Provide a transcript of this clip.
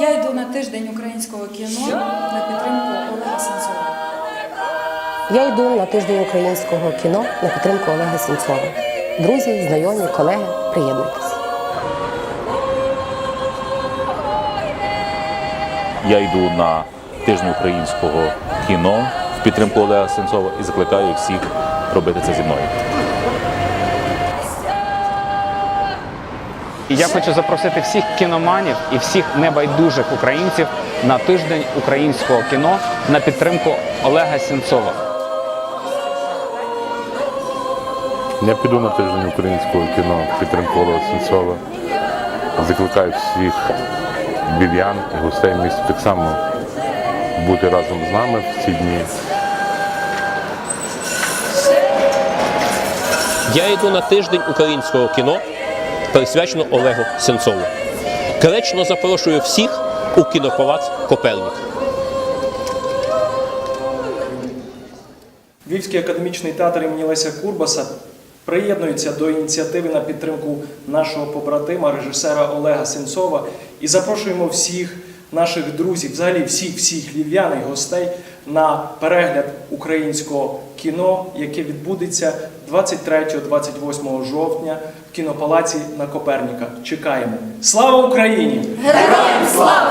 Я йду на тиждень українського кіно на підтримку Олега Сенцова. Я йду на тиждень українського кіно на підтримку Олега Сінцова. Друзі, знайомі, колеги, приєднуйтесь. Я йду на тиждень українського кіно в підтримку Олега Сенцова і закликаю всіх робити це зі мною. І я хочу запросити всіх кіноманів і всіх небайдужих українців на тиждень українського кіно на підтримку Олега Сенцова. Я піду на тиждень українського кіно підтримку Олега Сенцова. Закликаю всіх львів'ян і гостей міста так само бути разом з нами в ці дні. Я йду на тиждень українського кіно, присвячено Олегу Сенцову. Кречно запрошую всіх у кінопалац Копернік. Львівський академічний театр імені Леся Курбаса приєднується до ініціативи на підтримку нашого побратима, режисера Олега Сенцова. І запрошуємо всіх наших друзів, взагалі всіх всіх львів'ян і гостей на перегляд українського кіно, яке відбудеться 23-28 жовтня в кінопалаці на Коперніка. Чекаємо. Слава Україні! Героям слава!